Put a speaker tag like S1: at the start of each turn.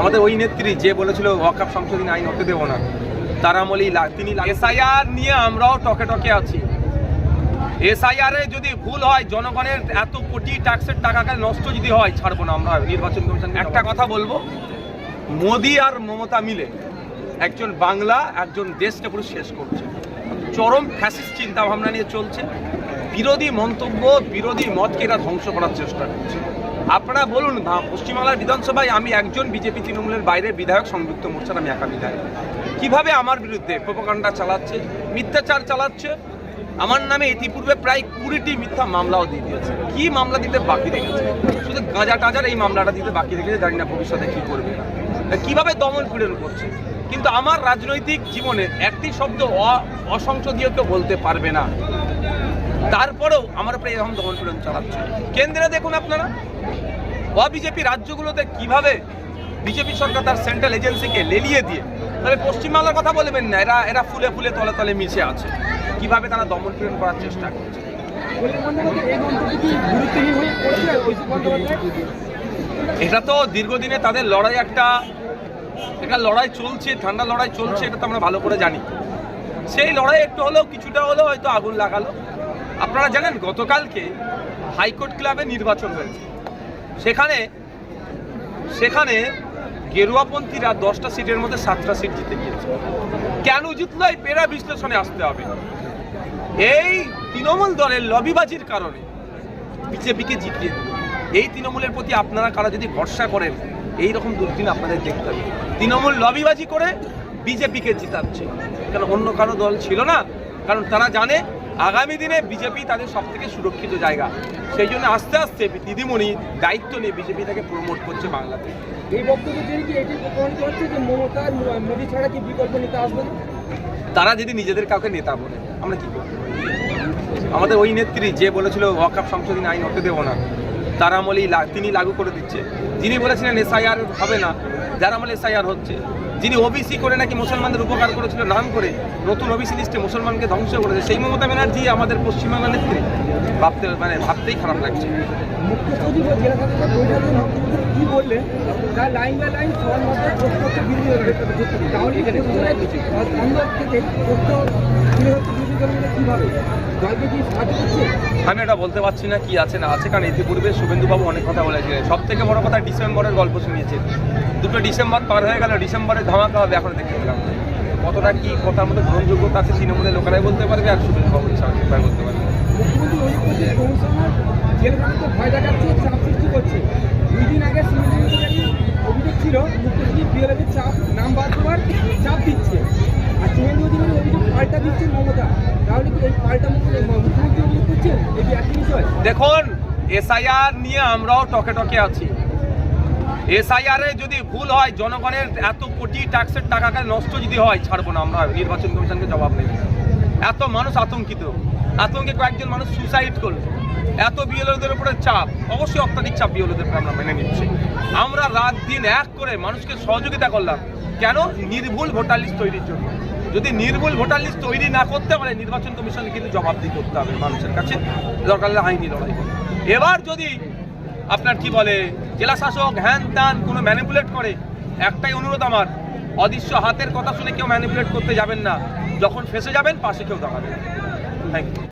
S1: আমাদের ওই নেত্রী যে বলেছিল ওয়াকাপ সংশোধনী আইন হতে দেবো না তার আমলেই তিনি এসআইআর নিয়ে আমরাও টকে টকে আছি। এসআইআর এ যদি ভুল হয় জনগণের এত কোটি ট্যাক্সের টাকাকে নষ্ট যদি হয় ছাড়বো না আমরা। নির্বাচন কমিশন একটা কথা বলব মোদি আর মমতা মিলে একজন বাংলা একজন দেশকে পুরো শেষ করছে। চরম ফ্যাসিস চিন্তা ভাবনা নিয়ে চলছে। বিরোধী মন্তব্য বিরোধী মতকে এরা ধ্বংস করার চেষ্টা করছে। আপনারা বলুন পশ্চিমবাংলার বিধানসভায় আমি একজন বিজেপি তৃণমূলের বাইরে বিধায়ক সংযুক্ত মোর্চার আমি একা বিধায়ক। কীভাবে আমার বিরুদ্ধে প্রোপাগান্ডা চালাচ্ছে, মিথ্যাচার চালাচ্ছে? আমার নামে ইতিপূর্বে প্রায় কুড়িটি মিথ্যা মামলাও দিয়ে দিয়েছে। কি মামলা দিতে বাকি রেখেছে? শুধু গাঁজা টাজার এই মামলাটা দিতে বাকি রেখেছে, জানি না ভবিষ্যতে কি করবে না। কীভাবে দমন পীড়ন করছে? কিন্তু আমার রাজনৈতিক জীবনে একটি শব্দ অসংসদীয় কেউ বলতে পারবে না। তারপরেও আমার উপরে এরকম দমন পীড়ন চালাচ্ছে। কেন্দ্রে দেখুন আপনারা বিজেপি রাজ্যগুলোতে কীভাবে বিজেপি সরকার তার সেন্ট্রাল এজেন্সিকে লেলিয়ে দিয়ে, তবে পশ্চিমবাংলার কথা বলবেন না, এরা এরা ফুলে ফুলে তলে তলে মিশে আছে। কীভাবে তারা দমন পীড়ন করার চেষ্টা করছে? এটা তো দীর্ঘদিনে তাদের লড়াই একটা একটা লড়াই চলছে, ঠান্ডা লড়াই চলছে, এটা তো আমরা ভালো করে জানি। সেই লড়াই একটু হলেও, কিছুটা হলেও হয়তো আগুন লাগালো। আপনারা জানেন, গতকালকে হাইকোর্ট ক্লাবে নির্বাচন হয়েছে। সেখানে সেখানে গেরুয়াপন্থীরা দশটা সিটের মধ্যে সাতটা সিট জিতে গিয়েছে। কেন জিতলো? এই পেরা বিশ্লেষণে আসতে হবে। এই তৃণমূল দলের লবিবাজির কারণে বিজেপিকে জিতিয়ে দিল। এই তৃণমূলের প্রতি আপনারা কারা যদি ভরসা করেন, এই রকম দুর্দিন আপনাদের দেখতে হবে। তৃণমূল লবিবাজি করে বিজেপিকে জিতাচ্ছে। কেন অন্য কারও দল ছিল না? কারণ তারা জানে আগামী দিনে বিজেপি তাদের সব থেকে সুরক্ষিত জায়গা। সেই জন্য আস্তে আস্তে দিদিমণি দায়িত্ব নিয়ে বিজেপি তাকে প্রমোট করছে বাংলাতে।
S2: এই বক্তব্য কি এটি প্রমাণিত হচ্ছে যে মমতা মোদী ছাড়া কি বিকল্প নেতা আসবে
S1: তারা যদি নিজেদের কাউকে নেতা বলে আমরা কি করব? আমাদের ওই নেত্রী যে বলেছিল ওয়াকাপ সংশোধনী আইন হতে দেবো না। তার আমলেই তিনি লাগু করে দিচ্ছে। যিনি বলেছিলেন এসআইআর হবে না যার আমলে এসআইআর হচ্ছে। যিনি ওবিসি করে নাকি মুসলমানদের উপকার করেছিল, নাম করে নতুন ওবিসি লিস্টে মুসলমানকে ধ্বংস করেছে। সেই মমতা ব্যানার্জি আমাদের পশ্চিমবাংলার নেত্রী। ভাবতে মানে ভাবতেই খারাপ লাগছে। আমি এটা বলতে পারছি না কি আছে, না আছে, কারণ ইতিপূর্বে শুভেন্দুবাবু অনেক কথা বলেছিলেন। সব থেকে বড় কথা ডিসেম্বরের গল্প শুনিয়েছে দুটো ডিসেম্বর পার হয়ে গেল। ডিসেম্বরে ধামাকা হবে এখন দেখতে পেলাম। কতটা কি কথার মধ্যে গ্রহণযোগ্যতা আছে তৃণমূলের লোকেরাই বলতে পারবে আর শুভেন্দুবাবু সবাই বলতে পারবে।
S2: ভয় দেখাচ্ছে চাপ সৃষ্টি করছে। দুই দিন আগে অভিযোগ ছিল মুখ্যমন্ত্রী বিএলএফের চাপ নাম বাদ দেওয়ার চাপ দিচ্ছে। আর শুভেন্দু অধিকারী অভিযোগ পাল্টা দিচ্ছেন মমতা। তাহলে কি এই পাল্টা মুখ্যমন্ত্রী অভিযোগ করছেন? এই একই বিষয়?
S1: দেখুন এসআইআর নিয়ে আমরাও টকে টকে আছি। এসআইআর যদি ভুল হয়, জনগণের এত কোটি ট্যাক্সের টাকাকে নষ্ট যদি হয়, ছাড়বো না আমরা। নির্বাচন কমিশনকে জবাব নেই। এত মানুষ আতঙ্কিত। আতঙ্কে কয়েকজন মানুষ সুসাইড করল। এত বিএলওদের উপরে চাপ। অবশ্যই অত্যাধিক চাপ বিএলওদের উপরে আমরা মেনে নিচ্ছি। আমরা রাত দিন এক করে মানুষকে সহযোগিতা করলাম। কেন? নির্ভুল ভোটার লিস্ট তৈরির জন্য। যদি নির্ভুল ভোটার লিস্ট তৈরি না করতে পারে, নির্বাচন কমিশন কিন্তু জবাবদিহি করতে হবে মানুষের কাছে। দরকার আইনি লড়াই এবার যদি আপনার কি বলে? জেলা শাসক হ্যান ত্যান কোনো ম্যানিপুলেট করে? একটাই অনুরোধ আমার। অদৃশ্য হাতের কথা শুনে কেউ ম্যানিপুলেট করতে যাবেন না। যখন ফেসে যাবেন, পাশে কেউ দাঁড়াবে থ্যাংক ইউ